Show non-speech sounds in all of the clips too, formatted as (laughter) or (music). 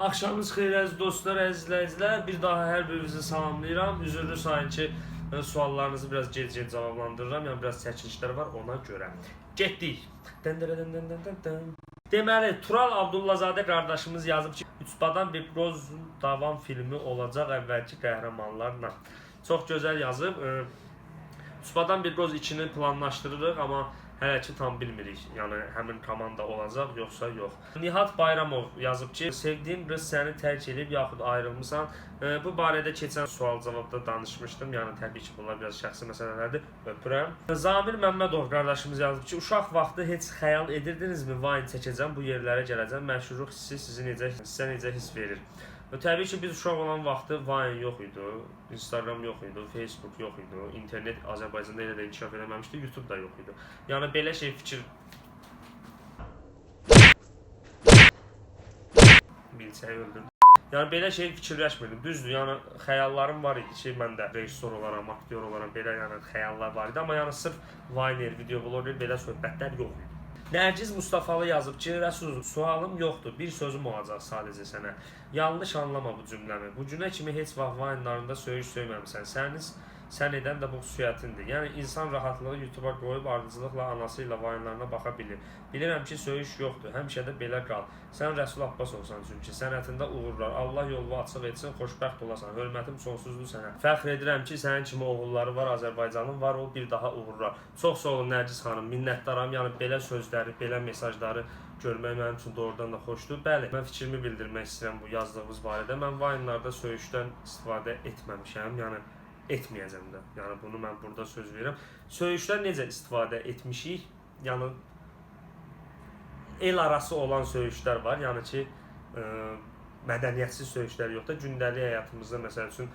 Axşamınız xeyir əziz dostlar, əziz izləyicilər. Bir daha hər birinizi salamlayıram. Üzrlü sayın ki, e, suallarınızı biraz gec-gec cavablandırıram. Yəni biraz çəkilişlər var ona görə. Getdik. Deməli, Tural Abdullazadə qardaşımız yazıb ki, Üçbadan bir Roz davam filmi olacaq əvvəlki qəhrəmanlarla. Çox gözəl yazıb. Üçbadan bir Roz 2-ni planlaşdırırıq, amma hələ ki tam bilmirik. Yəni həmin komanda olacaq yoxsa yox. Nihat Bayramov yazıb ki, sevdiyin qız səni tərk edib yaxud ayrılmısan. E, bu barədə keçən sual-cavabda danışmışdım. Yəni təbii ki, bunlar biraz şəxsi məsələlərdir. Öpürəm. Zamir Məmmədov qardaşımız yazıb ki, uşaq vaxtı heç xəyal edirdinizmi Vine çəkəcəm, bu yerlərə gələcəm. Məşhurluq hissi sizi necə sizə necə hiss verir? Və təbii ki, biz uşaq olan vaxtı Vine yox idi, Instagram yox idi, Facebook yox idi, internet Azərbaycanda elə də inkişaf eləməmişdi, YouTube da yox idi. Yəni belə şey fikir bilsəyi öldürdü. Yəni belə şey fikirləşmirdim. Düzdür, yəni xəyallarım var idi ki, mən də rejissor olaram, aktyor olaram, belə yəni xəyallar var idi, amma yəni sırf Viner, video blogger belə söhbətlər yox idi. Nərgiz Mustafalı yazıb ki, Rəsul, sualım yoxdur. Bir sözüm olacaq sadəcə sənə. Yanlış anlama bu cümləmi. Bu günə kimi heç vaxt Vine-larında söyüş söyməmisən. Səniz sən edən də bu xüsusiyyətindir. Yəni insan rahatlığı YouTube-a qoyub ardıcılıqla anası ilə Vine-larına baxa bilir. Bilirəm ki, söyüş yoxdur. Həmişə də belə qal. Sən Rəsul Abbas olsan çünki sənətində uğurlar. Allah yolunu açıq etsin, xoşbəxt olasan. Hörmətim sonsuzdur sənə. Fəxr edirəm ki, sənin kimi oğulları var, Azərbaycanın var, o bir daha uğurlar. Çox sağ olun Nərgiz xanım, minnətdaram. Yəni belə sözləri, belə mesajları görmək mənim üçün doğrudan da xoşdur. Bəli, mən fikrimi bildirmək istəyirəm bu yazdığınız barədə. Mən Vine-larda söyüşdən istifadə etməmişəm. Yəni etməyəcəm də. Yəni bunu mən burada söz verirəm. Söyüşdən necə istifadə etmişik? Yəni el arası olan söyüşlər var. Yəni ki, ə, mədəniyyətsiz söyüşlər yox da gündəlik həyatımızda məsəl üçün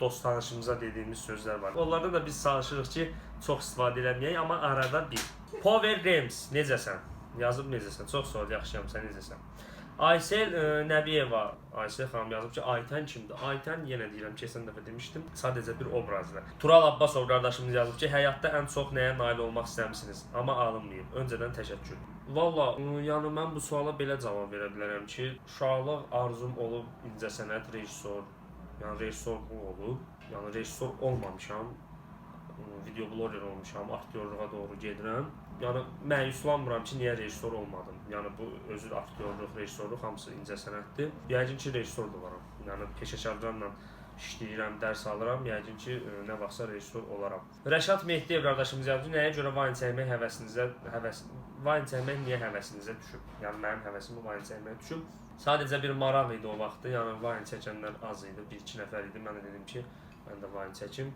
dost tanışımıza dediyimiz sözlər var. Onlarda da biz çalışırıq ki, çox istifadə eləməyək, amma arada bir. Power Games necəsən? Yazıb necəsən? Çox sağ ol, yaxşıyam. Sən necəsən? Aysel ə, Nəbiyeva, Aysel xanım yazıb ki, Aytən kimdir? Aytən yenə deyirəm, keçən dəfə demişdim, sadəcə bir obrazdır. Tural Abbasov qardaşımız yazıb ki, həyatda ən çox nəyə nail olmaq istəmisiniz? Amma alınmayıb. Öncədən təşəkkür. Valla, ə, yəni mən bu suala belə cavab verə bilərəm ki, uşaqlıq arzum olub incəsənət rejissor, yəni rejissorluq olub. Yəni rejissor olmamışam. Video bloger olmuşam, aktyorluğa doğru gedirəm. Yəni məyuslanmıram ki, niyə rejissor olmadım. Yəni bu özü aktyorluq, rejissorluq hamısı incəsənətdir. Yəqin ki, rejissor da olaram. Yəni peşəkarlarla işləyirəm, dərs alıram. Yəqin ki, ə, nə vaxtsa rejissor olaram. Rəşad Mehdiyev qardaşımız yazdı nəyə görə Vine çəkmək həvəsinizə həvəs Vine çəkmək niyə həvəsinizə düşüb? Yəni mənim həvəsim Vine çəkməyə düşüb. Sadəcə bir maraq idi o vaxtı. Yəni Vine çəkənlər az idi, 1-2 nəfər idi. Mən də dedim ki, mən də Vine çəkim.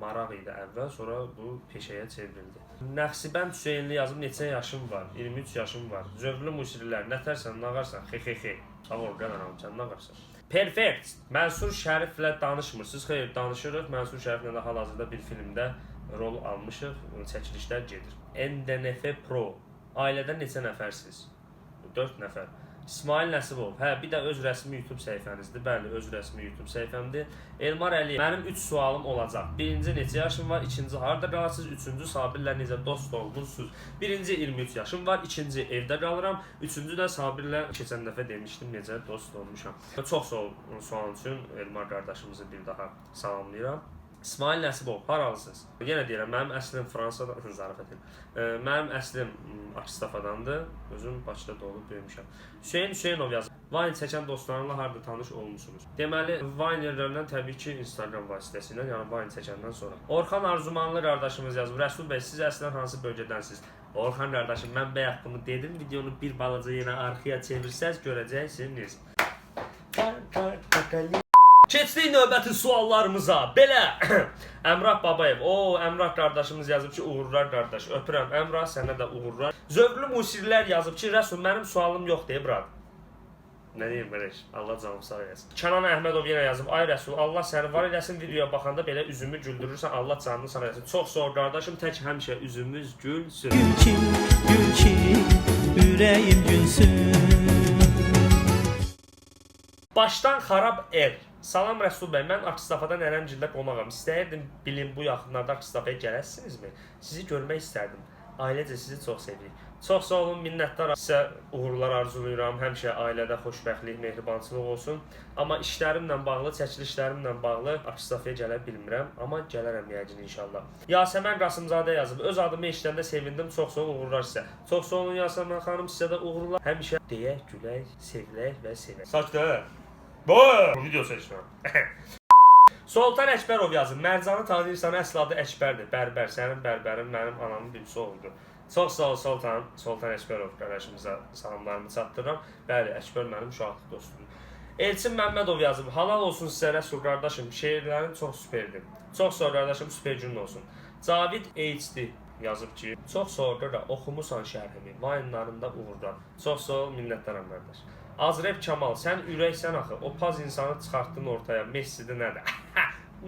Maraq idi əvvəl, sonra bu peşəyə çevrildi. Nəxsibən Hüseynli yazıb neçə yaşım var? 23 yaşım var. Zövqlü musiqilər, nətərsən, nağarsan? Xexexe. Sağ ol, qənəram, sən nağarsan. Perfect. Mənsur Şəriflə danışmırsınız. Xeyr, danışırıq. Mənsur Şəriflə də hal-hazırda bir filmdə rol almışıq. Çəkilişlər gedir. NDNF Pro. Ailədə neçə nəfərsiniz? 4 nəfər. İsmail Nəsibov. Hə, bir də öz rəsmi YouTube səhifənizdir. Bəli, öz rəsmi YouTube səhifəmdir. Elmar Əliyev. Mənim 3 sualım olacaq. Birinci neçə yaşım var? İkinci harda qalırsınız? Üçüncü Sabirlə necə dost olmusunuz? Birinci 23 yaşım var. İkinci evdə qalıram. Üçüncü də Sabirlə keçən dəfə demişdim necə dost olmuşam. Çox sağ ol sual üçün Elmar qardaşımızı bir daha salamlayıram. İsmail Nəsibov, haralısınız? Yenə deyirəm, mənim əslim Fransada, zarafat edirəm. E, Mənim əslim Akstafadandır. Özüm Bakıda doğulub böyümüşəm. Hüseyn Hüseynov yazır. Vine çəkən dostlarınla harda tanış olmusunuz? Deməli, Vinerlərlə təbii ki, Instagram vasitəsilə, yəni Vine çəkəndən sonra. Orxan Arzumanlı qardaşımız yazıb. Rəsul bəy, siz əslən hansı bölgədənsiniz? Orxan qardaşım, mən bayaq bunu dedim. Videonu bir balaca yenə arxaya çevirsəz görəcəksiniz. Keçdik növbəti suallarımıza. Belə (coughs) Əmrah Babayev. O, Əmrah qardaşımız yazıb ki, uğurlar qardaş. Öpürəm Əmrah, sənə də uğurlar. Zövqlü musiqilər yazıb ki, Rəsul mənim sualım yoxdur, brat. Nə deyim qardaş? Allah canımı sağ eləsin. Kənan Əhmədov yenə yazıb: "Ay Rəsul, Allah səni var eləsin videoya baxanda belə üzümü güldürürsən. Allah canını sağ eləsin." Çox sağ ol qardaşım. Tək həmişə üzümüz gülsün. Gül ki, gül ki, yüreğim gülsün. Başdan xarab el. Salam Rəsul bəy, mən Akstafadan Ərəmcildə qonağam. İstəyirdim bilim bu yaxınlarda Akstafaya gələsininizmi? Sizi görmək istərdim. Ailecə sizi çox sevirik. Çox sağ olun, minnətdaram. Sizə uğurlar arzulayıram. Həmişə ailədə xoşbəxtlik, mehribançılıq olsun. Amma işlərimlə bağlı, çəkilişlərimlə bağlı Aksafiyə gələ bilmirəm, amma gələrəm yəqin inşallah. Yasəmən Qasımzadə yazıb. Öz adımı eşidəndə sevindim. Çox sağ olun, uğurlar sizə. Çox sağ olun Yasəmən xanım, sizə də uğurlar. Həmişə deyək, gülək, sevilək və sevək. Saçda. Bu video seçmirəm. (laughs) Soltan Əkbərov yazıb. Mərcanı tanıyırsan, əsl adı Əkbərdir. Bərbər, sənin bərbərin mənim anamın bibisi oldu. Çox sağ ol Soltan, Soltan Əkbərov qardaşımıza salamlarımı çatdırıram. Bəli, Əkbər mənim uşaqlıq dostumdur. Elçin Məmmədov yazıb. Halal olsun sizə Rəsul qardaşım. Şeirlərin çox superdir. Çox sağ ol qardaşım, super gün olsun. Cavid HD yazıb ki, çox sonra da oxumusan şərhimi, vayınlarında uğurlar. Çox sağ ol, minnətdaram qardaş. Azref Kamal, sən ürəksən axı. O paz insanı çıxartdın ortaya. Messidir nədir?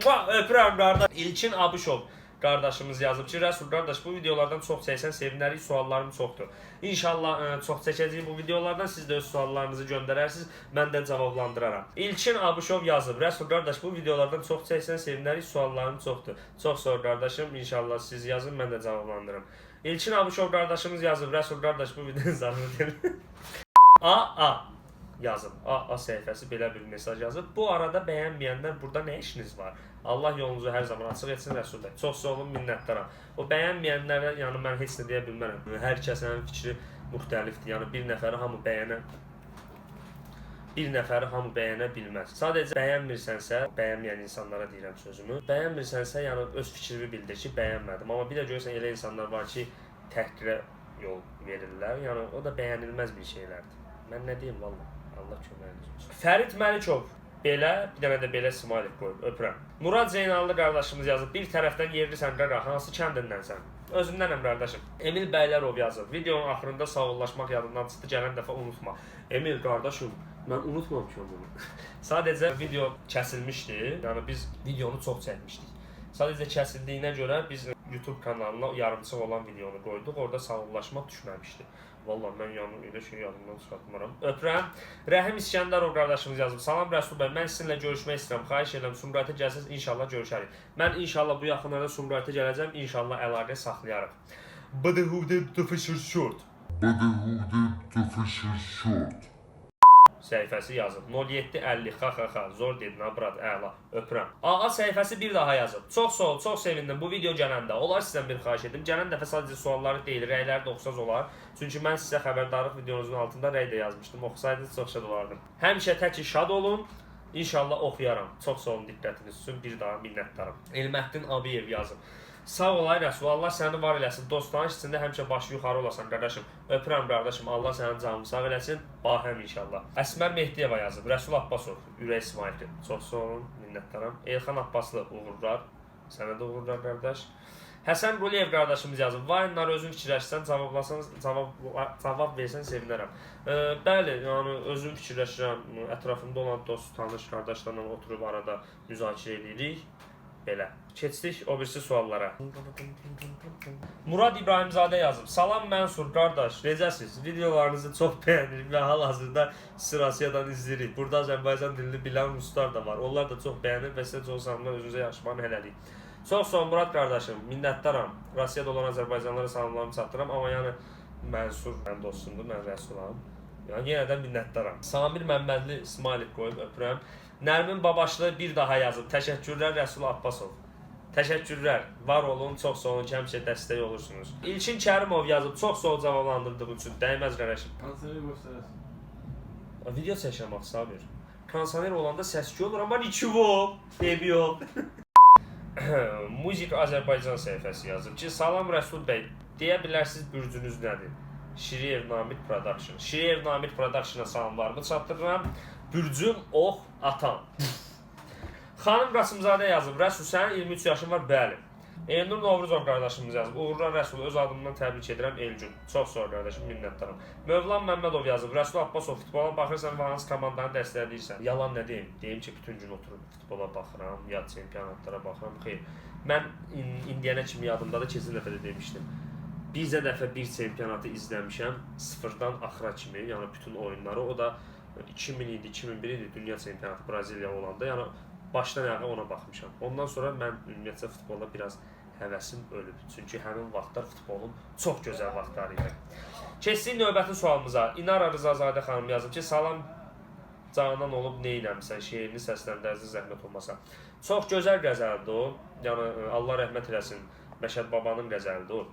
(laughs) Öpürəm qardaş. İlkin Abışov qardaşımız yazıb ki, Rəsul qardaş bu videolardan çox çəksən sevinərik, suallarım çoxdur. İnşallah ə, çox çəkəcəyik bu videolardan siz də öz suallarınızı göndərərsiniz, mən də cavablandıraram. İlkin Abışov yazıb, Rəsul qardaş bu videolardan çox çəksən sevinərik, suallarım çoxdur. Çox ol qardaşım, İnşallah siz yazın, mən də cavablandırım. İlkin Abışov qardaşımız yazıb, Rəsul qardaş bu videonun zarını. (laughs) A A yazıb. A A səhifəsi belə bir mesaj yazıb. Bu arada bəyənməyənlər burada nə işiniz var? Allah yolunuzu hər zaman açıq etsin Rəsul bəy. Çox sağ olun, minnətdaram. O bəyənməyənlərə yəni mən heç nə deyə bilmərəm. Hər kəsin fikri müxtəlifdir. Yəni bir nəfəri hamı bəyənə bir nəfəri hamı bəyənə bilməz. Sadəcə bəyənmirsənsə, bəyənməyən insanlara deyirəm sözümü. Bəyənmirsənsə, yəni öz fikrini bildir ki, bəyənmədim. Amma bir də görürsən elə insanlar var ki, təhqirə yol verirlər. Yəni o da bəyənilməz bir şeylərdir. Mən nə deyim vallah. Allah köməyiniz olsun. Fərid Məlikov belə, bir dənə də belə smiley qoyub öpürəm. Murad Zeynallı qardaşımız yazıb, bir tərəfdən yerlisən qara, hansı kəndindənsən? Özümdənəm qardaşım. Emil Bəylərov yazıb. Videonun axırında sağollaşmaq yadından çıxdı, gələn dəfə unutma. Emil qardaşım, mən unutmamışam bunu. (laughs) Sadəcə video kəsilmişdi. Yəni biz videonu çox çəkmişdik. Sadəcə kəsildiyinə görə biz YouTube kanalına yarımçıq olan videonu qoyduq. Orada sağollaşmaq düşməmişdi. Valla mən yanım elə şey yadımdan çıxartmıram. Öpürəm. Rəhim İskəndərov qardaşımız yazıb. Salam Rəsul bəy, mən sizinlə görüşmək istəyirəm. Xahiş edirəm Sumqayıta gəlsəz inşallah görüşərik. Mən inşallah bu yaxınlarda Sumqayıta gələcəm. İnşallah əlaqə saxlayarıq. Bıdıhudu tıfışır şort. Bıdıhudu tıfışır şort. Səhifəsi yazıb. 0750 xa xa xa zor dedin ha brat əla öpürəm. AA səhifəsi bir daha yazıb. Çox sağ ol, çox sevindim bu video gələndə. Olar sizdən bir xahiş edim. Gələn dəfə sadəcə sualları deyil, rəyləri də oxusaz olar. Çünki mən sizə xəbərdarlıq videonuzun altında rəy də yazmışdım. Oxusaydınız çox şad olardım. Həmişə təki şad olun. İnşallah oxuyaram. Çox sağ olun diqqətiniz üçün. Bir daha minnətdaram. Elməddin Abiyev yazıb. Sağ ol ay Rəsul. Allah səni var eləsin. Dostların içində həmişə başı yuxarı olasan qardaşım. Öpürəm qardaşım. Allah sənin canını sağ eləsin. Bahəm inşallah. Əsmər Mehdiyeva yazıb. Rəsul Abbasov. Ürək İsmaildir. Çox sağ olun. Minnətdaram. Elxan Abbaslı uğurlar. Sənə də uğurlar qardaş. Həsən Quliyev qardaşımız yazıb. Vayınları özün fikirləşsən, cavablasanız, cavab cavab versən sevinərəm. E, bəli, yəni özüm fikirləşirəm. Ətrafımda olan dost, tanış qardaşlarla oturub arada müzakirə edirik. Belə. Keçdik o birisi suallara. Murad İbrahimzadə yazıb. Salam Mənsur qardaş, necəsiz? Videolarınızı çox bəyənirik və hal-hazırda Sirasiyadan izləyirik. Burada Azərbaycan dilini bilən ruslar da var. Onlar da çox bəyənir və sizə çox salamlar, özünüzə yaxşı hələlik. Çox sağ ol Murad qardaşım, minnətdaram. Rusiyada olan Azərbaycanlılara salamlarımı çatdırıram, amma yəni Mənsur mənim dostumdur, mən Rəsulam. Yəni yenə də minnətdaram. Samir Məmmədli İsmailov qoyub öpürəm. Nərmin Babaşlı bir daha yazıb. Təşəkkürlər Rəsul Abbasov. Təşəkkürlər. Var olun, çox sağ olun ki, həmişə dəstək olursunuz. İlkin Kərimov yazıb. Çox sağ ol cavablandırdığın üçün. Dəyməz qardaşım. Konseri göstərəsən. Video çəkirəm bax Sabir. Konsoner olanda səs-küy olur, amma niçivo, evi yox. (coughs) Muzik Azərbaycan səhifəsi yazıb ki, salam Rəsul bəy, deyə bilərsiniz bürcünüz nədir? Şiriyev Namid Production. Şiriyev Namid Production-a salamlarımı çatdırıram. Bürcüm ox atam. Xanım Qasımzadə yazıb, Rəsul sənin 23 yaşın var, bəli. Elnur Novruzov qardaşımız yazıb, uğurlar Rəsul, öz adımdan təbrik edirəm Elgün. Çox sağ ol qardaşım, minnətdaram. Mövlan Məmmədov yazıb, Rəsul Abbasov futbola baxırsan və hansı komandanı dəstəkləyirsən? Yalan nə deyim? Deyim ki, bütün gün oturub futbola baxıram, ya çempionatlara baxıram. Xeyr. Mən in indiyənə kimi yadımdadır, keçən dəfə də demişdim. Bizə dəfə bir çempionatı izləmişəm, sıfırdan axıra kimi, yəni bütün oyunları. O da 2000 idi, 2001 idi dünya çempionatı Braziliya olanda. Yəni başdan ayağa ona baxmışam. Ondan sonra mən ümumiyyətlə futbolda biraz həvəsim ölüb. Çünki həmin vaxtlar futbolun çox gözəl vaxtları idi. Keçdik növbəti sualımıza. İnara Rızazadə xanım yazıb ki, salam canan olub nə eləmisən? Şeirini səsləndirəcək zəhmət olmasa. Çox gözəl qəzəldir o. Yəni e, Allah rəhmət eləsin. Məşəd babanın qəzəlidir o.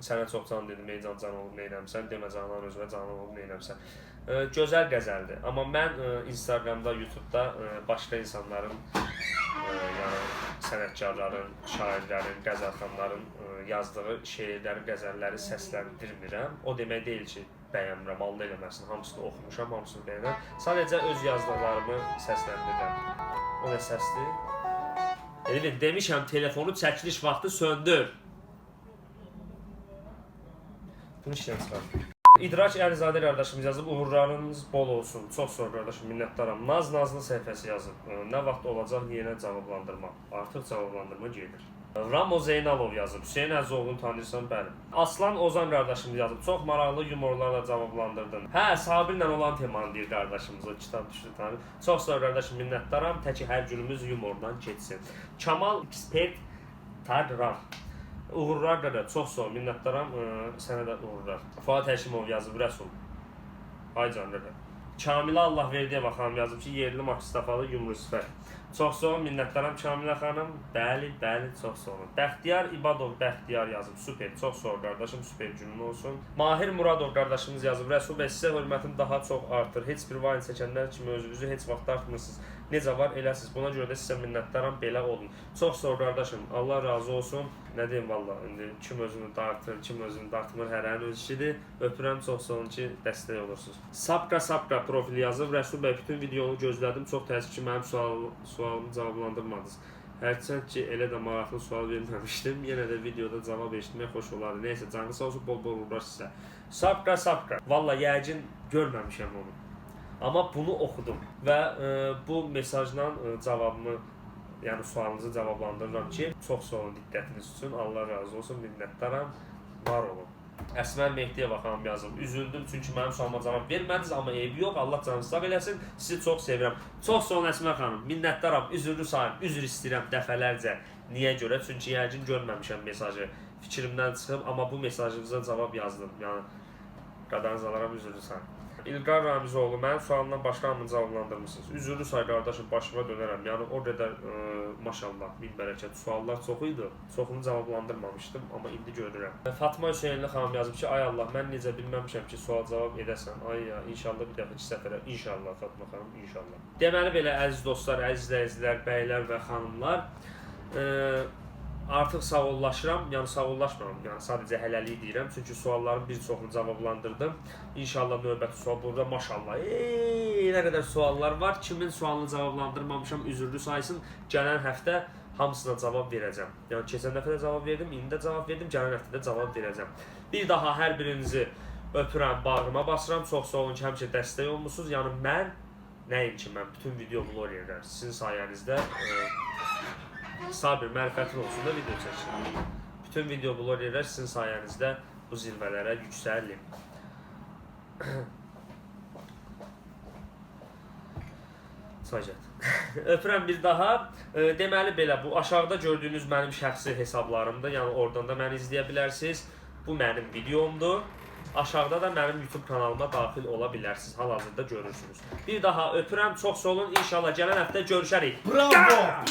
Sənə çox can dedim, ey can can olub nə eləmisən? Demə canan özünə canan olub nə eləmisən? E, gözəl qəzəldir. Amma mən e, Instagramda, YouTube-da e, başqa insanların e, yəni sənətkarların, şairlərin, qəzəlxanların e, yazdığı şeirləri, qəzəlləri səsləndirmirəm. O demək deyil ki, bəyənmirəm, Allah eləməsin. Hamısını oxumuşam, hamısını bəyənirəm. Sadəcə öz yazdıqlarımı səsləndirirəm. O nə səsdir? Elvin demişəm telefonu çəkiliş vaxtı söndür. Bunu işdən çıxar. İdraç Əlizadə qardaşımız yazıb uğurlarınız bol olsun. Çox sağ ol qardaşım, minnətdaram. Naz Nazlı səhifəsi yazıb. Nə vaxt olacaq yenə cavablandırma. Artıq cavablandırma gedir. Ramo Zeynalov yazıb. Hüseyn Əzoğlu tanıyırsan, bəli. Aslan Ozan qardaşımız yazıb. Çox maraqlı yumorlarla cavablandırdın. Hə, Sabirlə olan temanı deyir qardaşımız. O kitab düşdü tanı. Çox sağ ol qardaşım, minnətdaram. Təki hər günümüz yumordan keçsin. Kamal Expert Tadrar. Uğurlar da çox sağ ol, minnətdaram. Sənə də uğurlar. Fuad Həşimov yazıb Rəsul. Ay can dədə. Kamilə Allah verdiyə xanım yazıb ki, yerli Makistafalı yumru sifət. Çox sağ ol, minnətdaram Kamilə xanım. Bəli, bəli, çox sağ olun. Bəxtiyar İbadov Bəxtiyar yazıb. Super, çox sağ ol qardaşım, super günün olsun. Mahir Muradov qardaşımız yazıb. Rəsul bəy sizə hörmətim daha çox artır. Heç bir vayın çəkənlər kimi özünüzü heç vaxt artmırsınız. Necə var eləsiz. Buna görə də sizə minnətdaram. Belə olun. Çox sağ ol qardaşım. Allah razı olsun. Nə deyim valla, indi kim özünü dartır, kim özünü dartmır, hərənin öz işidir. Öpürəm, çox sağ olun ki, dəstək olursunuz. Sapqa Sapqa profili yazıb. Rəsul bəy bütün videonu gözlədim. Çox təəssüf ki, mənim sual, sualımı cavablandırmadınız. Hərçənd ki, elə də maraqlı sual verməmişdim. (laughs) Yenə də videoda cavab eşitmək xoş olardı. Nəysə, canınız olsun, bol-bol uğurlar sizə. Sapqa Sapqa. Valla yəqin görməmişəm onu. Amma bunu oxudum və e, bu mesajla e, cavabımı, yəni sualınızı cavablandırıram ki, çox sağ olun diqqətiniz üçün. Allah razı olsun, minnətdaram. Var olun. Əsmər Mehdiyeva xanım yazıb. Üzüldüm çünki mənim sualıma cavab vermədiniz, amma eybi yox. Allah canınızı sağ eləsin. Sizi çox sevirəm. Çox sağ olun Əsmər xanım. Minnətdaram. Üzrlü sayım. Üzr istəyirəm dəfələrcə. Niyə görə? Çünki yəqin görməmişəm mesajı. Fikrimdən çıxıb, amma bu mesajınıza cavab yazdım. Yəni qadanız alaram üzrlü sayım. İlqar Ramizoğlu, mənim sualımdan başqa hamını cavablandırmısınız. Üzrlü say qardaşım, başıma dönərəm. Yəni o qədər ə, maşallah, min bərəkət suallar çox idi. Çoxunu cavablandırmamışdım, amma indi görürəm. Fatma Hüseynli xanım yazıb ki, ay Allah, mən necə bilməmişəm ki, sual cavab edəsən. Ay ya, inşallah bir dəfə iki səfərə. İnşallah Fatma xanım, inşallah. Deməli belə əziz dostlar, əziz izləyicilər, bəylər və xanımlar, ə, artıq sağollaşıram, yəni sağollaşmıram, yəni sadəcə hələlik deyirəm, çünki sualların bir çoxunu cavablandırdım. İnşallah növbəti sual burada maşallah. Ey, nə qədər suallar var. Kimin sualını cavablandırmamışam, üzrlü saysın. Gələn həftə hamısına cavab verəcəm. Yəni keçən dəfə də cavab verdim, indi də cavab verdim, gələn həftə də cavab verəcəm. Bir daha hər birinizi öpürəm, bağrıma basıram. Çox sağ olun ki, həmişə dəstək olmusunuz. Yəni mən nəyim ki, mən bütün video vloggerlər sizin sayənizdə e, sabir, mərifətli olsun da video çəkirəm. Bütün video vloggerlər sizin sayənizdə bu zirvələrə yüksəlim. (coughs) Səcət. (coughs) Öpürəm bir daha. E, deməli belə bu aşağıda gördüyünüz mənim şəxsi hesablarımdır. Yəni oradan da məni izləyə bilərsiniz. Bu mənim videomdur. Aşağıda da mənim YouTube kanalıma daxil ola bilərsiniz. Hal-hazırda görürsünüz. Bir daha öpürəm. Çox sağ olun. İnşallah gələn həftə görüşərik. Bravo!